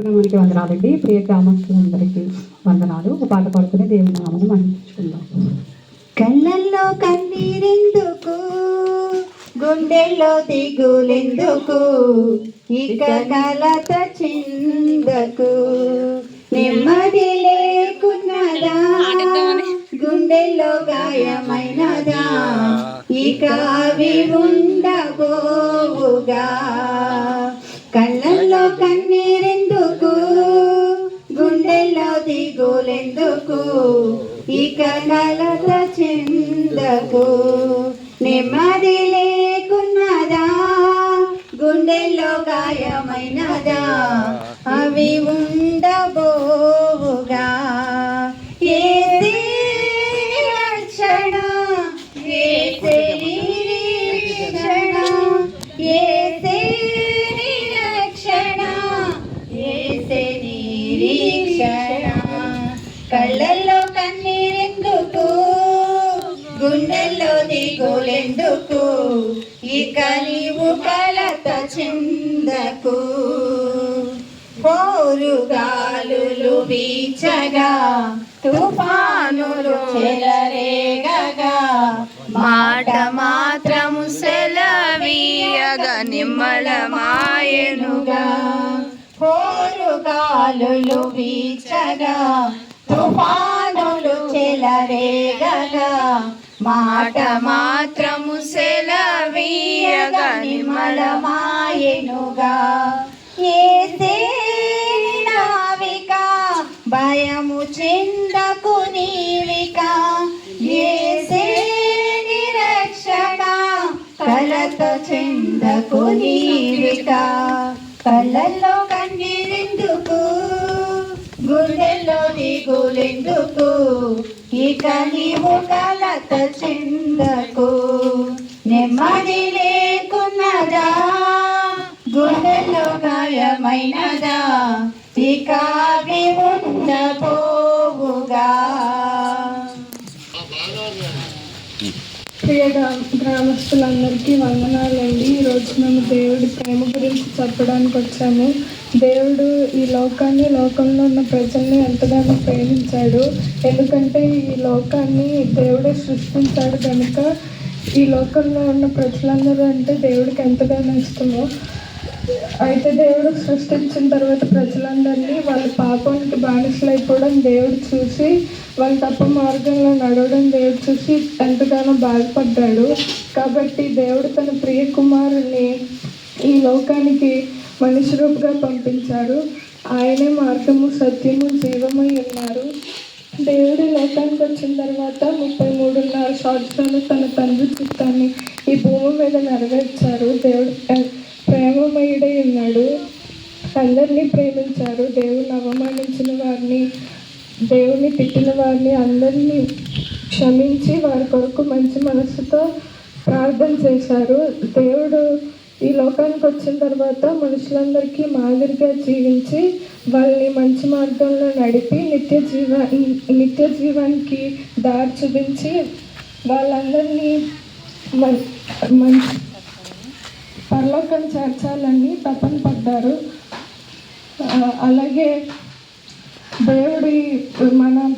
మనకి వందనాలండి. ప్రియ గ్రామస్తులందరికీ వందనాలు. ఒక పాట పాడుకుని దేవుని నామను మన్నించుకుందాం. కళ్ళల్లో కన్నీరెందుకు? గుండెల్లో దిగులెందుకు? ఇక కలత చిందకు? నెమ్మది లేకున్నదా? గుండెల్లో గాయమైనదా? ఇక అవి ఉండబోవుగా? దిగులెందుకు ఇక కలత చెందకు నెమ్మది లేకున్నదా? గుండెల్లో గాయమైనదా? అవి ఉండబో ఇక నీవు కలత చెందకు. పోరుగాలులు వీచగా తుఫానులు చెలరేగగా. మాట మాత్రము సెలవీయగా నిమ్మలమాయనుగా పోరుగాలులు వీచగా తుఫానులు చెలరేగగా. మాట మాత్రము సెలవీయగా నిమ్మలమాయనుగా ఏసే నావిక భయము చెందకు నీవిక. ఏ నిరక్షణ కలత చెందకు నీవిక. కలలో ఇక నీవు కలత చెందకు నెమ్మది లేకున్నదా? గుండెల్లో గాయమైనదా? ఇక ఉండబోవుగా. ప్రియ గ్రామస్తులందరికీ వందనాలు. ఈరోజు మేము దేవుడి ప్రేమ గురించి చెప్పడానికి వచ్చాము. దేవుడు ఈ లోకాన్ని లోకంలో ఉన్న ప్రజల్ని ఎంతగానో ప్రేమించాడు. ఎందుకంటే ఈ లోకాన్ని దేవుడే సృష్టించాడు కనుక ఈ లోకంలో ఉన్న ప్రజలందరూ అంటే దేవుడికి ఎంతగానో ఇష్టమో. అయితే దేవుడు సృష్టించిన తర్వాత ప్రజలందరినీ వాళ్ళ పాపానికి బానిసలైపోవడం దేవుడు చూసి వాళ్ళ తప్ప మార్గంలో నడవడం దేవుడు చూసి ఎంతగానో బాధపడ్డాడు. కాబట్టి దేవుడు తన ప్రియ కుమారుని ఈ లోకానికి మనిషి రూపుగా పంపించాడు ఆయనే మార్గము సత్యము జీవమై ఉన్నారు. దేవుడు లోకానికి వచ్చిన తర్వాత ముప్పై మూడున్నర సంవత్సరాలు తన తండ్రి చిత్తాన్ని ఈ భూమి మీద నెరవేర్చారు. దేవుడు ప్రేమమయుడై ఉన్నాడు. అందరినీ ప్రేమించారు. దేవుని అవమానించిన వారిని దేవుని తిట్టిన వారిని అందరినీ క్షమించి వారి కొరకు మంచి మనసుతో ప్రార్థన చేశారు. దేవుడు ఈ లోకానికి వచ్చిన తర్వాత మనుషులందరికీ మాదిరిగా జీవించి వాళ్ళని మంచి మార్గంలో నడిపి నిత్య జీవ నిత్య జీవానికి దారి చూపించి వాళ్ళందరినీ మంచి పరలోకం చేర్చాలని తపన పడ్డారు. అలాగే దేవుడి మనం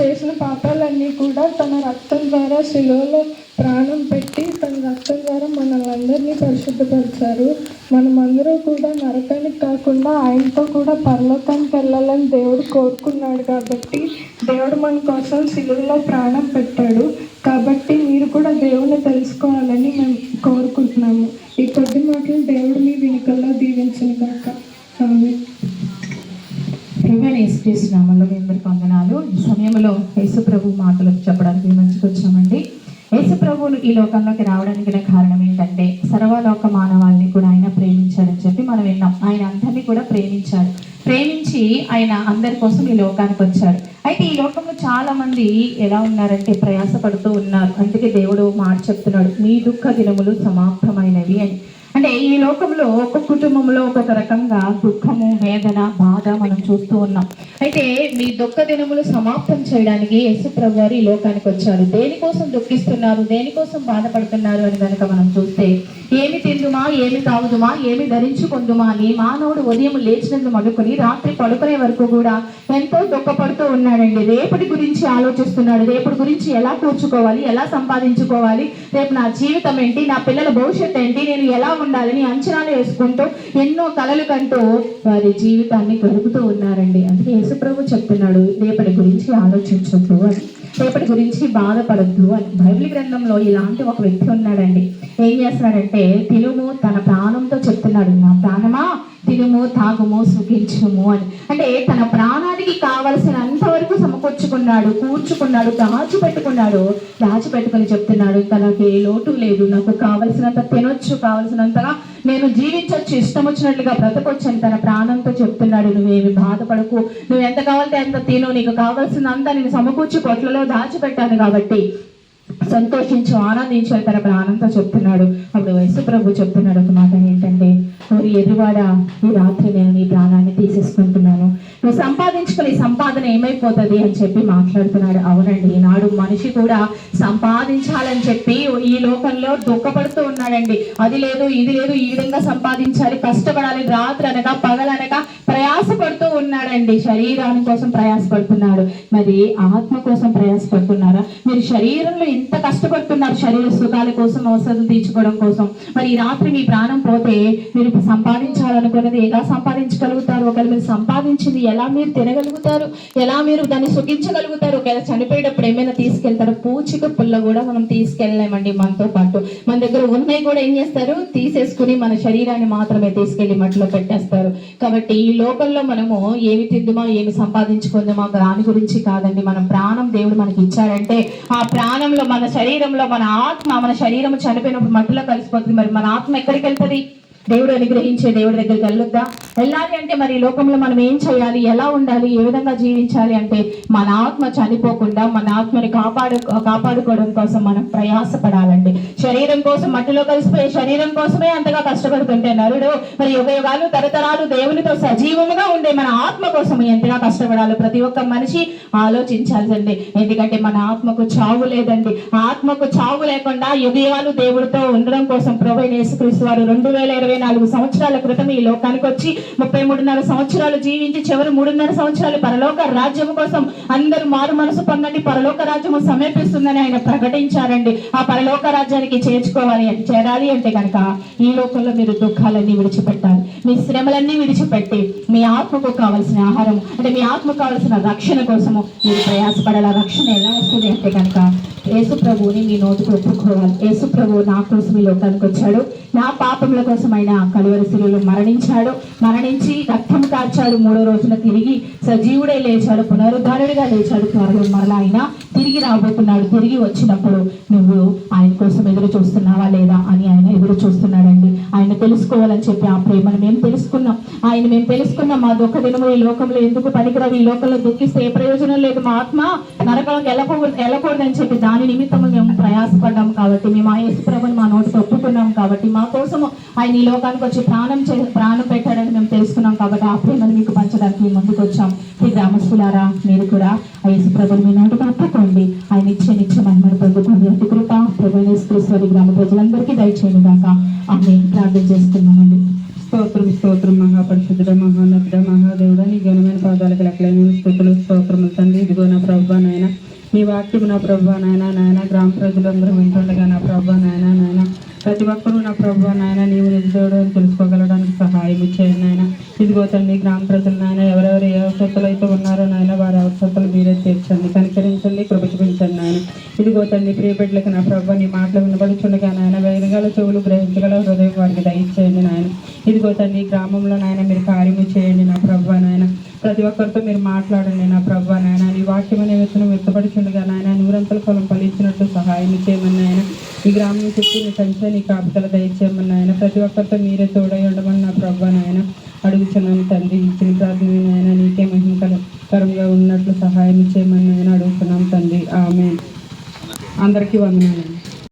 చేసిన పాపాలన్నీ కూడా తన రక్తం ద్వారా శిలువలో ప్రాణం పెట్టి తన రక్తం ద్వారా మనల్ని అందరినీ పరిశుద్ధపరిచారు. మనమందరూ కూడా నరకానికి కాకుండా ఆయనతో కూడా పర్లోకానికి వెళ్ళాలని దేవుడు కోరుకున్నాడు కాబట్టి దేవుడు మన కోసం సిలువలో ప్రాణం పెట్టాడు. కాబట్టి మీరు కూడా దేవుణ్ణి తెలుసుకోవాలని మేము కోరుకుంటున్నాము. ఈ కొద్ది మాటలు దేవుడు మీ వెనుకల్లో దీవించిన కాక ఆమేన్. ప్రభుని యేసుక్రీస్తు నామంలో మీ వందనాలు. ఈ సమయంలో యేసు ప్రభు మాటలు చెప్పడానికి మంచికి వచ్చామండి ప్రభువును ఈ లోకంలోకి రావడానికి గల కారణం ఏంటంటే సర్వలోక మానవాళ్ళని కూడా ఆయన ప్రేమించాడని చెప్పి మనం విన్నాం. ఆయన అందరినీ కూడా ప్రేమించాడు. ప్రేమించి ఆయన అందరి కోసం ఈ లోకానికి వచ్చాడు. అయితే ఈ లోకంలో చాలా మంది ఎలా ఉన్నారంటే ప్రయాసపడుతూ ఉన్నారు. అందుకే దేవుడు మాట చెప్తున్నాడు మీ దుఃఖ దినములు సమాప్తమైనవి అని. అంటే ఈ లోకంలో ఒక్కొక్క కుటుంబంలో ఒక్కొక్క రకంగా దుఃఖము వేదన బాధ మనం చూస్తూ ఉన్నాం. అయితే మీ దుఃఖ దినములు సమాప్తం చేయడానికి యశుప్రభు గారు ఈ లోకానికి వచ్చారు. దేనికోసం దుఃఖిస్తున్నారు? దేనికోసం బాధపడుతున్నారు అని కనుక మనం చూస్తే ఏమి తిందుమా? ఏమి తాగుదుమా? ఏమి ధరించుకుందుమా అని మానవుడు ఉదయం లేచినందు మనుకొని రాత్రి పడుకునే వరకు కూడా ఎంతో దుఃఖపడుతూ ఉన్నాడండి. రేపటి గురించి ఆలోచిస్తున్నాడు. రేపటి గురించి ఎలా కూర్చుకోవాలి? ఎలా సంపాదించుకోవాలి? రేపు నా జీవితం ఏంటి? నా పిల్లల భవిష్యత్తు ఏంటి? నేను ఎలా ఉండాలని అంచనాలు వేసుకుంటూ ఎన్నో కలలు కంటూ వారి జీవితాన్ని గడుపుతూ ఉన్నారండి. అందుకే యేసుప్రభు చెప్తున్నాడు రేపటి గురించి ఆలోచించొద్దు అని. రేపటి గురించి బాధపడద్దు అని. బైబిల్ గ్రంథంలో ఇలాంటి ఒక వ్యక్తి ఉన్నాడండి. ఏం చేస్తున్నాడంటే తినుము తన ప్రాణంతో చెప్తున్నాడు నా ప్రాణమా? తినుము తాగుము సుఖించుము అని. అంటే తన ప్రాణానికి కావలసినంత వరకు సమకూర్చుకున్నాడు కూర్చుకున్నాడు దాచిపెట్టుకున్నాడు దాచిపెట్టుకుని చెప్తున్నాడు తనకి ఏ లోటు లేదు. నాకు కావలసినంత తినొచ్చు కావలసినంతగా నేను జీవించవచ్చు ఇష్టం వచ్చినట్లుగా బ్రతకొచ్చు అని తన ప్రాణంతో చెప్తున్నాడు. నువ్వేమి బాధపడకు. నువ్వు ఎంత కావాలంటే ఎంత తిను. నీకు కావాల్సినంత నేను సమకూర్చి కొట్లలో దాచిపెట్టాను కాబట్టి సంతోషించు ఆనందించు అని తన ప్రాణంతో చెప్తున్నాడు. అప్పుడు వయసు ప్రభు చెప్తున్నాడు ఒక మాట ఏంటంటే ఓరి ఈ రాత్రి నేను నీ ప్రాణాన్ని తీసేసుకుంటున్నాను. నువ్వు సంపాదించుకుని సంపాదన ఏమైపోతుంది అని చెప్పి మాట్లాడుతున్నాడు. అవునండి ఈనాడు మనిషి కూడా సంపాదించాలని చెప్పి ఈ లోకంలో దుఃఖపడుతూ ఉన్నాడండి. అది లేదు ఇది లేదు ఈ విధంగా సంపాదించాలి కష్టపడాలి రాత్రి అనగా పగలనగా ప్రయాసపడుతూ ఉన్నాడండి. శరీరాని కోసం ప్రయాసపడుతున్నాడు. మరి ఆత్మ కోసం ప్రయాసపడుతున్నారా? మీరు శరీరంలో ఎంత కష్టపడుతున్నారు శరీర సుఖాల కోసం అవసరం తీర్చుకోవడం కోసం. మరి ఈ రాత్రి మీ ప్రాణం పోతే మీరు సంపాదించాలనుకున్నది ఎలా సంపాదించగలుగుతారు? ఒకవేళ మీరు సంపాదించింది ఎలా మీరు తినగలుగుతారు? ఎలా మీరు దాన్ని సుఖించగలుగుతారు? ఒకవేళ చనిపోయేటప్పుడు ఏమైనా తీసుకెళ్తారు? పూచిక పుల్ల కూడా మనం తీసుకెళ్ళలేమండి మనతో పాటు. మన దగ్గర ఉన్నాయి కూడా ఏం చేస్తారు? తీసేసుకుని మన శరీరాన్ని మాత్రమే తీసుకెళ్ళి మట్టిలో పెట్టేస్తారు. కాబట్టి ఈ లోకంలో మనము ఏమి తిందుమా ఏమి సంపాదించుకుందామా దాని గురించి కాదండి. మనం ప్రాణం దేవుడు మనకి ఇచ్చాడంటే ఆ ప్రాణంలో మన శరీరంలో మన ఆత్మ మన శరీరం చనిపోయినప్పుడు మట్టిలో కలిసిపోతుంది. మరి మన ఆత్మ ఎక్కడికి వెళ్తుంది? దేవుడు అనుగ్రహించే దేవుడి దగ్గరికి వెళ్ళొద్దా? వెళ్ళాలి అంటే మరి లోకంలో మనం ఏం చేయాలి? ఎలా ఉండాలి? ఏ విధంగా జీవించాలి అంటే మన ఆత్మ చనిపోకుండా మన ఆత్మని కాపాడు కాపాడుకోవడం కోసం మనం ప్రయాసపడాలండి. శరీరం కోసం మట్టిలో కలిసిపోయే శరీరం కోసమే అంతగా కష్టపడుతుంటే నరుడు మరి యుగయుగాలు తరతరాలు దేవునితో సజీవముగా ఉండే మన ఆత్మ కోసం ఎంతగా కష్టపడాలి ప్రతి ఒక్క మనిషి ఆలోచించాల్సింది. ఎందుకంటే మన ఆత్మకు చావు లేదండి. ఆత్మకు చావు లేకుండా యుగయుగాలు దేవుడితో ఉండడం కోసం ప్రభు యేసుక్రీస్తు వారు రెండు వేల ఇరవై నాలుగు సంవత్సరాల క్రితం ఈ లోకానికి వచ్చి ముప్పై మూడున్నర సంవత్సరాలు జీవించి చివరి మూడున్నర సంవత్సరాలు పరలోక రాజ్యం కోసం అందరూ మారు మనసు పొందండి పరలోక రాజ్యము సమీపిస్తుందని ఆయన ప్రకటించారండి. ఆ పరలోక రాజ్యానికి చేర్చుకోవాలి అని చేరాలి అంటే కనుక ఈ లోకంలో మీరు దుఃఖాలన్నీ విడిచిపెట్టాలి. మీ శ్రమలన్నీ విడిచిపెట్టి మీ ఆత్మకు కావలసిన ఆహారం అంటే మీ ఆత్మకు కావలసిన రక్షణ కోసము మీరు ప్రయాసపడాలి. రక్షణ ఎలా వస్తుంది అంటే కనుక యేసు ప్రభువుని మీ నోటికి ఒప్పుకోవాలి. యేసు ప్రభువు నా కోసం ఈ లోకానికి వచ్చాడు. నా పాపముల కోసం ఆయన కలువరి శిలువలో మరణించాడు. మరణించి రక్తం కార్చాడు. మూడో రోజున తిరిగి సజీవుడే లేచాడు. పునరుద్ధారుడిగా లేచాడు. త్వరలో మరలా ఆయన తిరిగి రాబోతున్నాడు. తిరిగి వచ్చినప్పుడు నువ్వు ఆయన కోసం ఎదురు చూస్తున్నావా లేదా అని ఆయన ఎదురు చూస్తున్నాడండి. ఆయన తెలుసుకోవాలని చెప్పి ఆ ప్రేమను మేము తెలుసుకున్నాం. ఆయన మేము తెలుసుకున్నాం. మా దుఃఖ దినము ఈ లోకంలో ఎందుకు పనికిరావు? ఈ లోకంలో దుఃఖిస్తే ఏ ప్రయోజనం లేదు. మా ఆత్మ నరకంలోకి వెళ్ళకూడదు వెళ్ళకూడదని చెప్పి దాని నిమిత్తము మేము ప్రయాసపడ్డాం కాబట్టి మేము ఆ యేసు ప్రభుని మా నోటితో ఒప్పుకున్నాం కాబట్టి మా కోసము ఆయన ఈ లోకానికి వచ్చి ప్రాణం చే ప్రాణం పెట్టాడని మేము తెలుసుకున్నాం కాబట్టి ఆ ప్రేమను మీకు పంచడానికి ముందుకు వచ్చాం. ఈ గ్రామస్తులారా మీరు కూడా ఆ యేసు ప్రభుని మీ నోటికి అప్పుకోండి ఆయన ఇచ్చే నిత్య మహిమను పొందుకోండి. అతి కృప ప్రభు యేసుక్రీస్తు గ్రామ ప్రజలందరికీ దయచేయండి దాకా ఆమె ప్రార్థన చేసుకున్నామండి స్తోత్రం స్తోత్రం మహాపరిశుద్ధుడ మహానతుడ మహాదేవుడ నీ ఘనమైన పాదాలకు లెక్కలైన స్థుతులు స్తోత్రములు తండ్రి. ఇదిగో నా ప్రభా నాయన నీ వాక్యం నా ప్రభా నాయన నాయన గ్రామ ప్రజలందరూ వింటుండగా నా ప్రభా నాయన నాయన. ప్రతి ఒక్కరూ నా ప్రభా నాయన నీవు నిజదేవుడు అని తెలుసుకోగలడానికి సహాయం ఇచ్చేయండి నాయన. ఇదిగో తండ్రి గ్రామ ప్రజలు నాయన ఎవరెవరు ఏ అవసరతలు అయితే ఉన్నారో నాయన వారి అవసరతలు మీరే తీర్చండి. కనికరించండి కృప చూపించండి నాయన. ఇదిగో తండ్రి ప్రియబిడ్డలకు నా ప్రభా నీ మాటలు వినబడుచుండగా నాయన వినగల చెవులు గ్రహించగల హృదయం వారికి దయచేయండి నాయన ఇదిగో తండ్రి గ్రామంలో నాయన మీరు కార్యము చేయండి నా ప్రభు నాయన. ప్రతి ఒక్కరితో మీరు మాట్లాడండి నా ప్రభు నాయన. నీ వాక్యం అనే వ్యక్తిని వ్యక్తపడుచుండగా నాయన నూరంతల ఫలం ఫలించినట్లు సహాయం చేయమని నాయన. ఈ గ్రామం చుట్టూ నీ సంచే నీ కాపుతల దయచేయమని నాయన. ప్రతి ఒక్కరితో మీరే తోడై ఉండమని నా ప్రభు నాయన. అడుగుతున్నాను తండ్రి ఇచ్చిన ప్రార్థన నాయన నీకే మహిమకరంగా ఉన్నట్లు సహాయం చేయమని నేను అడుగుతున్నాం తండ్రి. ఆమె అందరికీ వందనాలండి